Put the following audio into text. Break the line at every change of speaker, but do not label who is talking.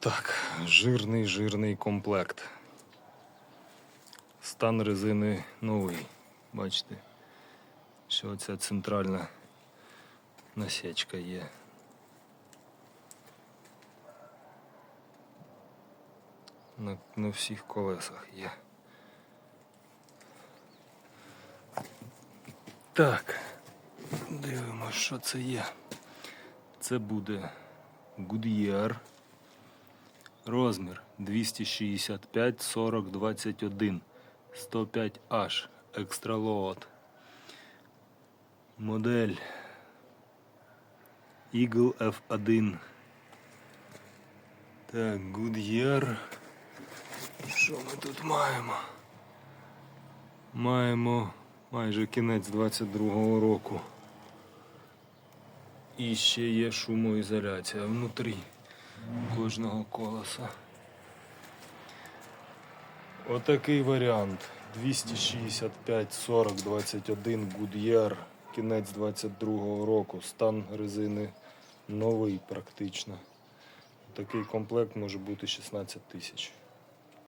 Так, жирний жирний комплект. Стан резини новий. Бачите, що оця центральна насічка є. На, на всіх колесах є. Так, дивимось, що це є. Це буде Goodyear. Розмір 265 40 21 105H Extra Модель Eagle F1. Так, Goodyear. Що ми тут маємо? Маємо майже кінець 22-го року. І ще є шумоізоляція внутрі кожного колеса. Отакий варіант. 265 40 21 Goodyear, кінець 22-го року. Стан резини новий практично. Такий комплект може бути 16 тисяч.